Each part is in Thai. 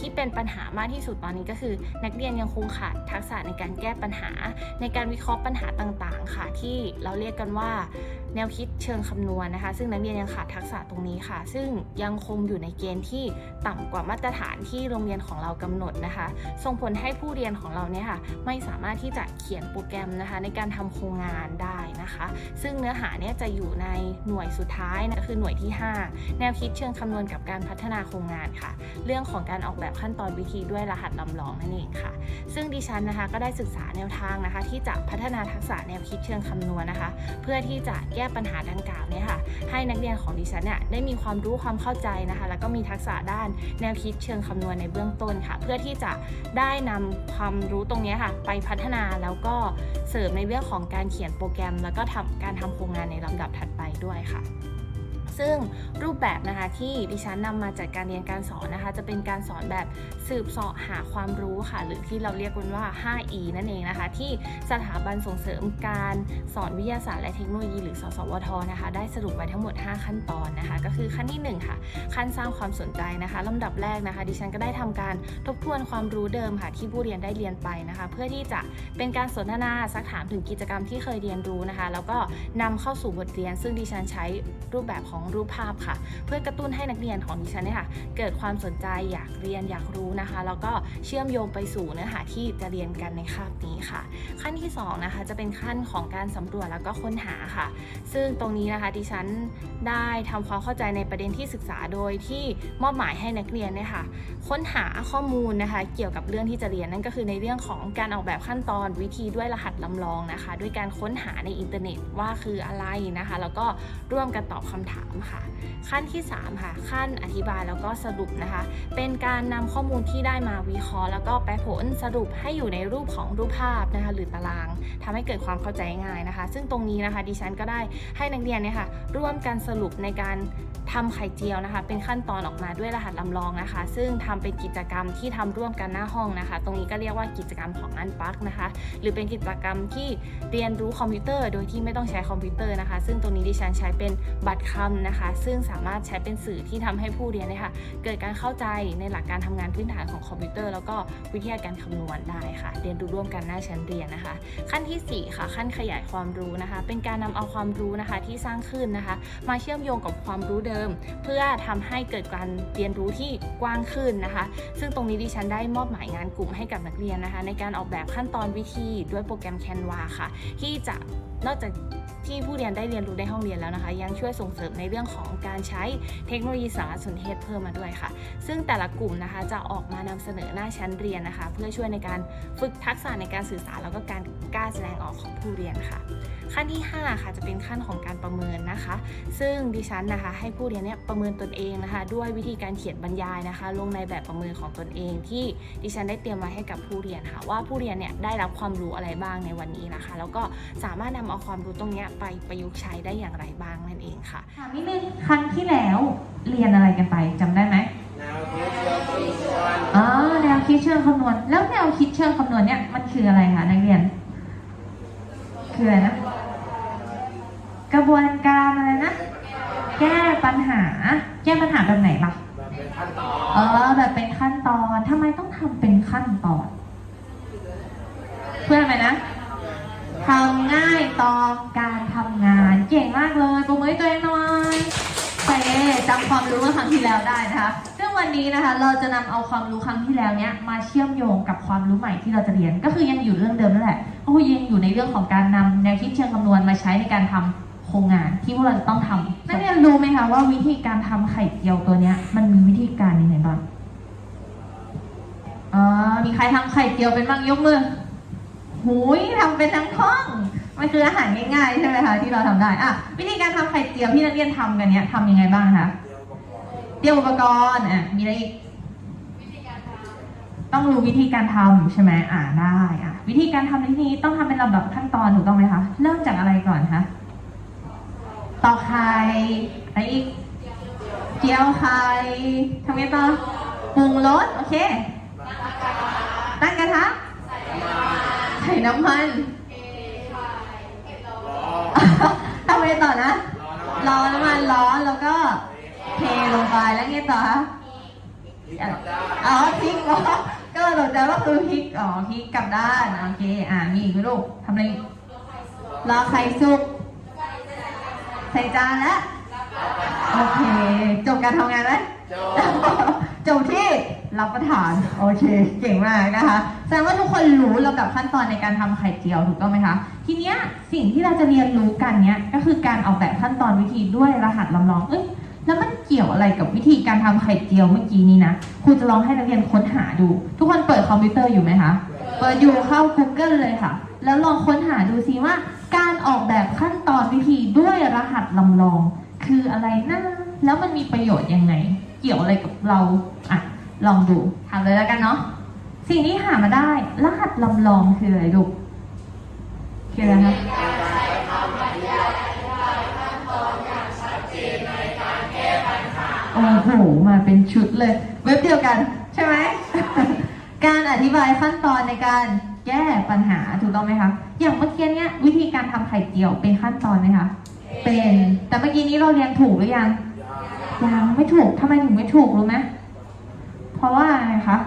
ที่เป็นปัญหามากที่สุดตอนนี้ก็คือ นักเรียนยังคงขาดทักษะในการแก้ปัญหา ในการวิเคราะห์ปัญหาต่างๆ ค่ะ ที่เราเรียกกันว่า แนวคิดเชิงคำนวณนะคะ ซึ่งนักเรียนยังขาดทักษะตรงนี้ค่ะ ซึ่งยังคงอยู่ในเกณฑ์ที่ต่ำกว่ามาตรฐานที่โรงเรียนของเรากำหนดนะคะ ส่งผลให้ผู้เรียนของเราเนี่ยค่ะไม่สามารถที่จะเขียนโปรแกรมนะคะ ในการทำโครงงานได้นะคะ ซึ่งเนื้อหาเนี่ยจะอยู่ในหน่วยสุดท้ายนะคือหน่วยที่ 5 แนวคิดเชิงคำนวณกับการพัฒนาโครงงานค่ะ เรื่องของการออกแบบขั้นตอนวิธีด้วยรหัสลำลองนั่นเองค่ะ ซึ่งดิฉันนะคะก็ได้ศึกษาแนวทางนะคะ ที่จะพัฒนาทักษะแนวคิดเชิงคำนวณนะคะ เพื่อที่จะแก้ก้ปัญหาดังกล่าวเนี่ยค่ะ ให้นักเรียนของดิฉันเนี่ยได้มีความรู้ความเข้าใจนะคะ แล้วก็มีทักษะด้านแนวคิดเชิงคำนวณในเบื้องต้นค่ะ เพื่อที่จะได้นำความรู้ตรงนี้ค่ะ ไปพัฒนาแล้วก็เสริมในเรื่องของการเขียนโปรแกรม แล้วก็ทำการทำโครงงานในลำดับถัดไปด้วยค่ะ ซึ่งรูปแบบนะคะที่ดิฉันนำมาจัดการเรียนการสอนนะคะ จะเป็นการสอนแบบสืบเสาะหาความรู้ค่ะ หรือที่เราเรียกกันว่า 5E นั่นเองนะคะ ที่สถาบันส่งเสริมการสอนวิทยาศาสตร์และเทคโนโลยี หรือสสวทนะคะ ได้สรุปไว้ทั้งหมด 5 ขั้นตอนนะคะ ก็คือขั้นที่ 1 ค่ะ ขั้นสร้างความสนใจนะคะลำดับแรกนะคะ ดิฉันก็ได้ทำการทบทวนความรู้เดิมค่ะ ที่ผู้เรียนได้เรียนไปนะคะ เพื่อที่จะเป็นการสนทนาซักถามถึงกิจกรรมที่เคยเรียนรู้นะคะ แล้วก็นำเข้าสู่บทเรียน ซึ่งดิฉันใช้รูปแบบของรูปภาพค่ะ เพื่อกระตุ้นให้นักเรียนของดิฉันเนี่ยค่ะ เกิดความสนใจอยากเรียนอยากรู้นะคะ แล้วก็เชื่อมโยงไปสู่เนื้อหาที่จะเรียนกันในคาบนี้ค่ะ ขั้นที่สองนะคะจะเป็นขั้นของการสำรวจแล้วก็ค้นหาค่ะ ซึ่งตรงนี้นะคะดิฉันได้ทำความเข้าใจในประเด็นที่ศึกษาโดยที่มอบหมายให้นักเรียนเนี่ยค่ะ ค้นหาข้อมูลนะคะ เกี่ยวกับเรื่องที่จะเรียนนั่นก็คือในเรื่องของการออกแบบขั้นตอนวิธีด้วยรหัสลำลองนะคะ ด้วยการค้นหาในอินเทอร์เน็ตว่าคืออะไรนะคะ แล้วก็ร่วมกันตอบคำถามค่ะ ขั้นที่ 3 ค่ะ ขั้นอธิบายแล้วก็สรุปนะคะ เป็นการนำข้อมูลที่ได้มาวิเคราะห์ แล้วก็แปลผลสรุปให้อยู่ในรูปของรูปภาพนะคะหรือตารางทำให้เกิดความเข้าใจง่ายนะคะ ซึ่งตรงนี้นะคะดิฉันก็ได้ให้นักเรียนเนี่ยค่ะร่วมกันสรุปในการทำไข่เจียวนะคะ เป็นขั้นตอนออกมาด้วยรหัสลำลองนะคะ ซึ่งทำเป็นกิจกรรมที่ทำร่วมกันหน้าห้องนะคะ ตรงนี้ก็เรียกว่ากิจกรรมของอันปักนะคะ หรือเป็นกิจกรรมที่เรียนรู้คอมพิวเตอร์ โดยที่ไม่ต้องใช้คอมพิวเตอร์นะคะ ซึ่งตรงนี้ดิฉันใช้เป็นบัตรคำนะคะ ซึ่งสามารถใช้เป็นสื่อที่ทำให้ผู้เรียนนี่ยค่ะเกิดการเข้าใจในหลักการทำงานพื้นฐานของคอมพิวเตอร์ แล้วก็วิทยาการคำนวณได้ค่ะ เรียนรู้ร่วมกันหน้าชั้นเรียนนะคะ ขั้นทีสี่4 ค่ะ ขั้นขยายความรู้นะคะ เป็นการนำเอาความรู้นะคะที่สร้างขึ้นนะคะ มาเชื่อมโยงกับความรู้เดิม เพื่อทำให้เกิดการเรียนรู้ที่กว้างขึ้นนะคะ ซึ่งตรงนี้ดิฉันได้มอบหมายงานกลุ่มให้กับนักเรียนนะคะ ในการออกแบบขั้นตอนวิธีด้วยโปรแกรม Canva ค่ะ ที่จะนอกจากที่ผู้เรียนได้เรียนรู้ในห้องเรียนแล้วนะคะ ยังช่วยส่งเสริมในเรื่องของการใช้เทคโนโลยีสารสนเทศเพิ่มมาด้วยค่ะ ซึ่งแต่ละกลุ่มนะคะจะออกมานำเสนอหน้าชั้นเรียนนะคะ เพื่อช่วยในการฝึกทักษะในการสื่อสารแล้วก็การกล้าแสดงออกของผู้เรียนค่ะ ขั้นที่ 5 ค่ะจะเป็นขั้นของการประเมินนะคะ ซึ่งดิฉันนะคะให้ผู้เรียนเนี่ยประเมินตนเองนะคะ ด้วยวิธีการเขียนบรรยายนะคะ ลงในแบบประเมินของตนเองที่ดิฉันได้เตรียมไว้ให้กับผู้เรียนค่ะ ว่าผู้เรียนเนี่ยได้รับความรู้อะไรบ้างในวันนี้นะคะ แล้วก็สามารถนำเอาความรู้ตรงเนี้ยไปประยุกต์ใช้ได้อย่างไรบ้างนั่นเองค่ะถามนิดนึงครั้งที่แล้วเรียนอะไรกันไปจำได้ไหมแนวคิดเชิงคำนวณอ๋อแนวคิดเชิงคำนวณ แล้วแนวคิดเชิงคำนวณเนี่ยมันคืออะไรคะนักเรียน คืออะไรนะ กระบวนการอะไรนะ แก้ปัญหา แก้ปัญหาแบบไหนล่ะแบบเป็นขั้นตอนเออแบบเป็นขั้นตอนทำไมต้องทำเป็นขั้นตอน เพื่ออะไรนะทำง่ายต่อการทำงาน เก่งมากเลยปรบมือให้ตัวเองหน่อยโอเคจำความรู้เมื่อครั้งที่แล้วได้นะคะซึ่งวันนี้นะคะเราจะนำเอาความรู้ครั้งที่แล้วเนี้ยมาเชื่อมโยงกับความรู้ใหม่ที่เราจะเรียน ก็คือยังอยู่เรื่องเดิมนั่นแหละก็คือยังอยู่ในเรื่องของการนำแนวคิดเชิงคำนวณมาใช้ในการทำ โครงงานที่พวกเราจะต้องทำนักเรียนรู้ไหมคะว่าวิธีการทำไข่เจียวตัวเนี้ย มันมีวิธีการยังไงบ้างอ่ามีใครทำไข่เจียวเป็นบ้างยกมือหูยทำเป็นทั้งห้องมันคืออาหารง่ายๆใช่ไหมคะที่เราทำได้อะวิธีการทำไข่เจียวที่นักเรียนทำกันเนี้ยทำยังไงบ้างคะเดี๋ยวอุปกรณ์เตรียมอุปกรณ์อะมีอะไรอีกต้องรู้วิธีการทำใช่ไหมอ่าได้อะวิธีการทำในที่นี้ต้องทำเป็นลำดับขั้นตอนถูกต้องไหมคะ เริ่มจากอะไรก่อนคะ ตอกไข่อะไรอีก เจียวไข่ทำไงต่อปรุงรส โอเค ตั้งกระทะ ใส่น้ำมันทำไงต่อนะ รอน้ำมันร้อนแล้วก็เทลงไปแล้วไงต่อคะพอ๋อพลิกเหรอก็สนใจว่าคือพลิก อ๋อพลิกกลับด้าน โอเค อ่า มีอีกไหมลูกทำอะไรอีกรอไข่สุก ใส่จานแล้วโอเค จบการทำงานไหมโจจบที่รับประทาน โอเค เก่งมากนะคะ แสดงว่าทุกคนรู้ลำดับขั้นตอนในการทำไข่เจียวถูกต้องไหมคะ ทีเนี้ยสิ่งที่เราจะเรียนรู้กันเนี้ยก็คือการออกแบบขั้นตอนวิธีด้วยรหัสลำลองเอ้ยแล้วมันเกี่ยวอะไรกับวิธีการทำไข่เจียวเมื่อกี้นี้นะ ครูจะลองให้นักเรียนค้นหาดู ทุกคนเปิดคอมพิวเตอร์อยู่ไหมคะ เปิดอยู่เข้า Google เลยค่ะ แล้วลองค้นหาดูซิว่า การออกแบบขั้นตอนวิธีด้วยรหัสลำลอง คืออะไรนะแล้วมันมีประโยชน์ยังไง เกี่ยวอะไรกับเราอะลองดูทำเลยแล้วกันเนาะสิ่งที่หามาได้ รหัสลำลองคืออะไรลูกคืออะไรคะโอ้โหมาเป็นชุดเลย เว็บเดียวกัน ใช่ไหม การอธิบายขั้นตอนในการ แก้ปัญหาถูกต้องไหมคะ อย่างเมื่อกี้เนี้ยวิธีการทำไข่เจียวเป็นขั้นตอนไหมคะ เป็น แต่เมื่อกี้นี้เราเรียนถูกหรือยัง ยังไม่ถูกทำไมถึงไม่ถูกรู้ไหมเพราะว่าอะไรคะ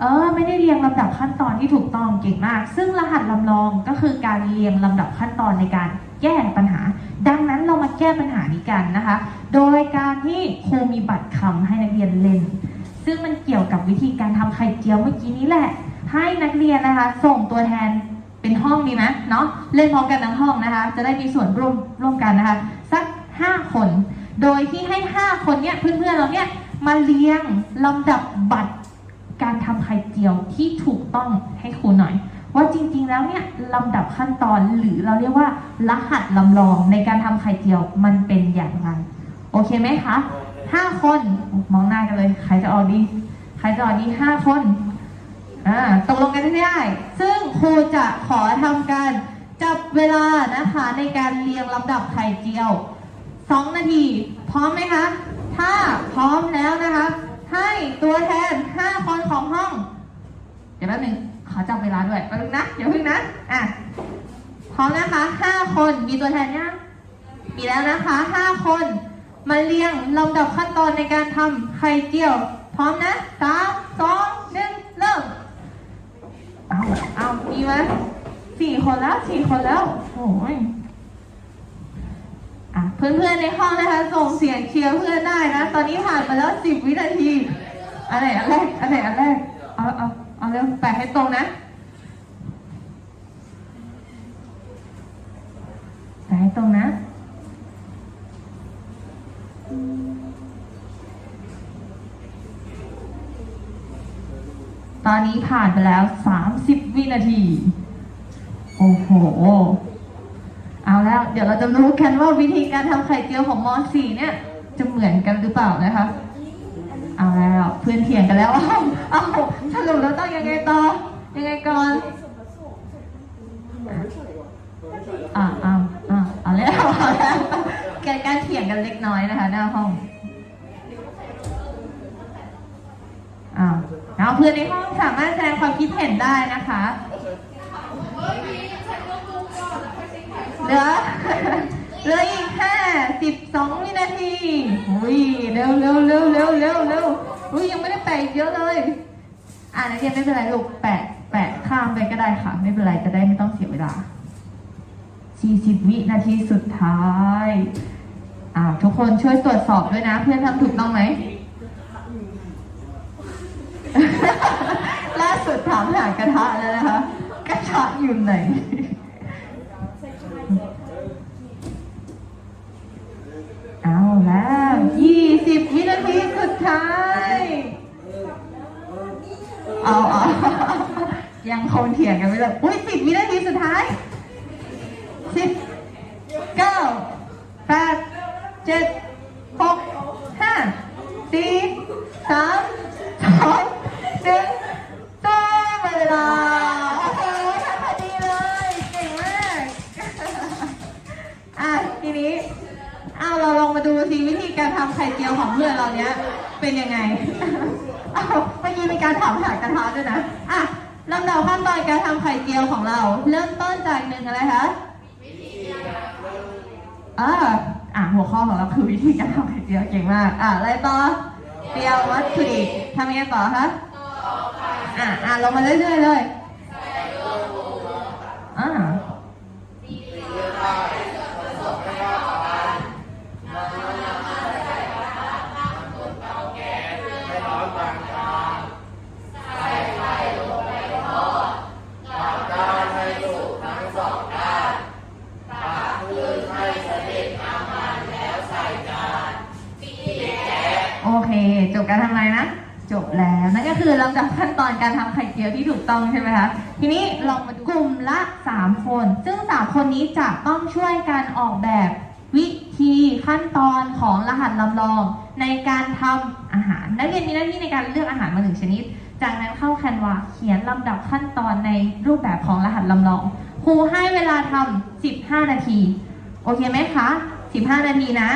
เออไม่ได้เรียงลำดับขั้นตอนที่ถูกต้องเก่งมาก ซึ่งรหัสลำลองก็คือการเรียงลำดับขั้นตอนในการแก้ปัญหา ดังนั้นเรามาแก้ปัญหานี้กันนะคะ โดยการที่ครูมีบัตรคำให้นักเรียนเล่น ซึ่งมันเกี่ยวกับวิธีการทำไข่เจียวเมื่อกี้นี้แหละ ให้นักเรียนนะคะ ส่งตัวแทนเป็นห้องดีไหมเนาะเล่นพร้อมกันทั้งห้องนะคะ จะได้มีส่วนร่วมร่วมกันนะคะ สักห้าคน โดยที่ให้ห้าคนเนี้ยเพื่อนๆเราเนี่ยมาเรียงลำดับบัตรการทำไข่เจียวที่ถูกต้องให้ครูหน่อย ว่าจริงๆแล้วเนี่ยลำดับขั้นตอนหรือเราเรียกว่ารหัสลำลองในการทำไข่เจียวมันเป็นอย่างไรโอเคไหมคะห้าคนมองหน้ากันเลย ใครจะออกดี ใครจะออกดีห้าคน อ่าตกลงกันให้ได้ ซึ่งครูจะขอทำการจับเวลานะคะในการเรียงลำดับไข่เจียวสองนาที พร้อมไหมคะ ถ้าพร้อมแล้วนะคะ ให้ตัวแทน 5 คนของห้อง เดี๋ยวแป๊บนึงขอจับเวลาด้วยแป๊บนึงนะอย่าเพิ่งนะอะพร้อมนะคะ 5 คนมีตัวแทนยังมีแล้วนะคะ 5 คนมาเรียงลำดับขั้นตอนในการทำไข่เจียว พร้อมนะสามสองหนึ่งเริ่ม เอาเอามีไหมสี่คนแล้วสี่คนแล้วโอ้ยอะเพื่อนๆในห้องนะคะ ส่งเสียงเชียร์เพื่อนได้นะ ตอนนี้ผ่านมาแล้วสิบวินาทีอันไหนอันแรกอันไหนอันแรกเอาเอาเอาเร็วแปะให้ตรงนะแปะให้ตรงนะ ตอนนี้ผ่านไปแล้ว 30 วินาที โอ้โห เอาแล้ว เดี๋ยวเราจะรู้กันว่าวิธีการทำไข่เจียวของม .4 เนี่ย จะเหมือนกันหรือเปล่านะคะ เอาแล้วเพื่อนเถียงกันแล้ว เอาเอาสรุปแล้วต้องยังไงต่อ ยังไงก่อน อ่าอ่าอ่าเอาแล้วเอาแล้วเกิดการเถียงกันเล็กน้อยนะคะ หน้าห้อง อ้าวเอาเพื่อนในห้องสามารถแสดงความคิดเห็นได้นะคะเหลือเหลืออีกแค่สิบสองวินาทีอุ้ยเร็วเร็วเร็วเร็วเร็วเร็วอุ้ยยังไม่ได้แปะเยอะเลย อ่านักเรียนไม่เป็นไรลูกแปะแปะข้ามไปก็ได้ค่ะ ไม่เป็นไรจะได้ไม่ต้องเสียเวลาสี่สิบวินาทีสุดท้ายอ่าทุกคนช่วยตรวจสอบด้วยนะ เพื่อนทำถูกต้องไหม ล่า สุดถามหากระทะแล้วนะคะ กระทะอยู่ไหน เอาแล้วยี่สิบวินาทีสุดท้าย เอาเอายังคงเถียงกันไม่เลิกอุ้ยสิบวินาทีสุดท้ายสิบเก้าแปดเจ็ดหกห้าสี่สามสองหนึ่ง ลาโอ้โหทำพอดีเลยเก่งมากอะทีนี้เอาเราลองมาดูสิวิธีการทำไข่เจียวของเพื่อนเราเนี้ยเป็นยังไงเอาเมื่อกี้มีการถามหากระทะด้วยนะอะลำดับขั้นตอนการทำไข่เจียวของเรา เริ่มต้นจากหนึ่งอะไรคะอ่าอะหัวข้อของเราคือวิธีการทำไข่เจียวเก่งมาก อะอะไรต่อเตรียมวัตถุดิบทำยังไงต่อคะ อะอะลงมาเรื่อยๆเลย อนการทำไข่เจียวที่ถูกต้องใช่ไหมคะทีนี้ลองมาดูกลุ่มละ3คน ซึ่ง3คนนี้จะต้องช่วยการออกแบบวิธีขั้นตอนของรหัสลำลอง ในการทำอาหารนักเรียนมีหน้าที่ในการเลือกอาหารมาหนึ่งชนิด จากนั้นเข้าแคนวาเขียนลำดับขั้นตอนในรูปแบบของรหัสลำลองครูให้เวลาทำ15 นาที โอเคไหมคะ 15 นาทีนะ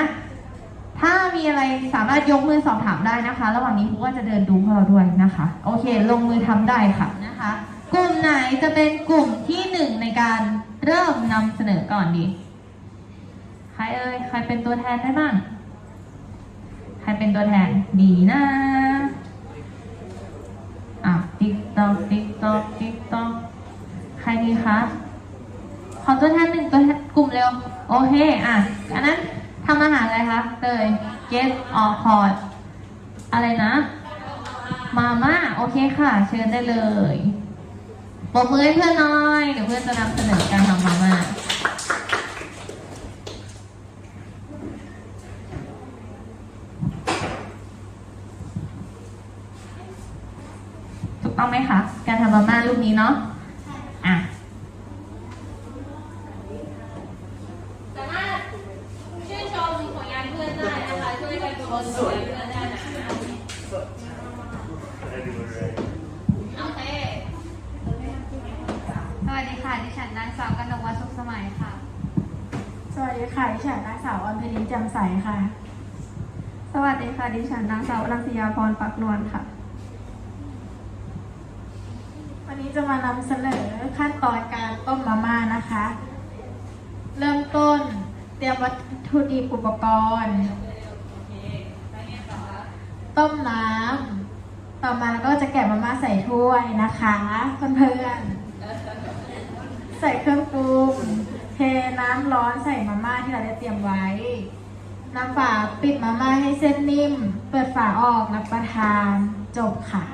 ถ้ามีอะไรสามารถยกมือสอบถามได้นะคะ ระหว่างนี้ครูก็จะเดินดูพวกเราด้วยนะคะ โอเค ลงมือทำได้ค่ะนะคะ กลุ่มไหนจะเป็นกลุ่มที่หนึ่งในการเริ่มนำเสนอก่อนดี ใครเอ่ยใครเป็นตัวแทนได้บ้าง ใครเป็นตัวแทนดีนะอะติ๊กตอกติ๊กตอกติ๊กตอกใครดีคะขอตัวแทนหนึ่งตัวแทนกลุ่มเร็ว โอเค อะอันนั้น ทำอาหารอะไรคะเตย get or pot อะไรนะ มาม่า โอเคค่ะ เชิญได้เลยปรบมือให้เพื่อนน่อย เดี๋ยวเพื่อนจะนำเสนอการทำมาม่าถูกต้องไหมคะ การทำมาม่ารูปนี้เนาะ สามารถชื่นชมผลงานเพื่อนได้นะคะ ช่วยกันชมผลงานเพื่อนได้นะคะโอเคสวัสดีค่ะ ดิฉันนางสาวกนกวัฒน์สุขสมัยค่ะ สวัสดีค่ะ ดิฉันนางสาวออนเพลินแจำใสค่ะ สวัสดีค่ะ ดิฉันนางสาวรังสียาพรปักนวลค่ะ วันนี้จะมานำเสนอขั้นตอนการต้มมาม่านะคะ เริ่มต้นเตรียมวัตถุดิบอุปกรณ์ ต้มน้ำต่อมาก็จะแกะมาม่าใส่ถ้วยนะคะเพื่อนๆใส่เครื่องปรุงเทน้ำร้อนใส่มาม่าที่เราได้เตรียมไว้น้ำฝาปิดมาม่าให้เส้นนิ่ม เปิดฝาออกรับประทานจบค่ะ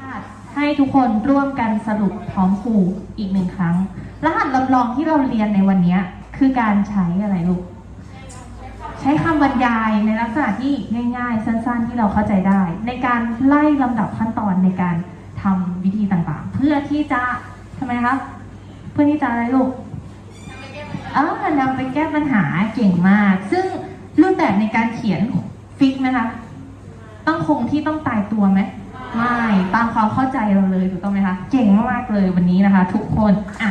ให้ทุกคนร่วมกันสรุปพร้อมครูอีกหนึ่งครั้ง รหัสลำลองที่เราเรียนในวันนี้คือการใช้อะไรลูก ใช้คำบรรยายในลักษณะที่ง่ายๆ สั้นๆ ที่เราเข้าใจได้ ในการไล่ลำดับขั้นตอนในการทำวิธีต่างๆ เพื่อที่จะทำไมคะเพื่อที่จะอะไรลูกเออนำไปแก้ปัญหาเก่งมาก ซึ่งรูปแบบในการเขียนฟิกไหมคะต้องคงที่ต้องตายตัวไหมไม่ตามความเข้าใจเราเลยถูกต้องไหมคะ เก่งมากๆเลยวันนี้นะคะ ทุกคนอะ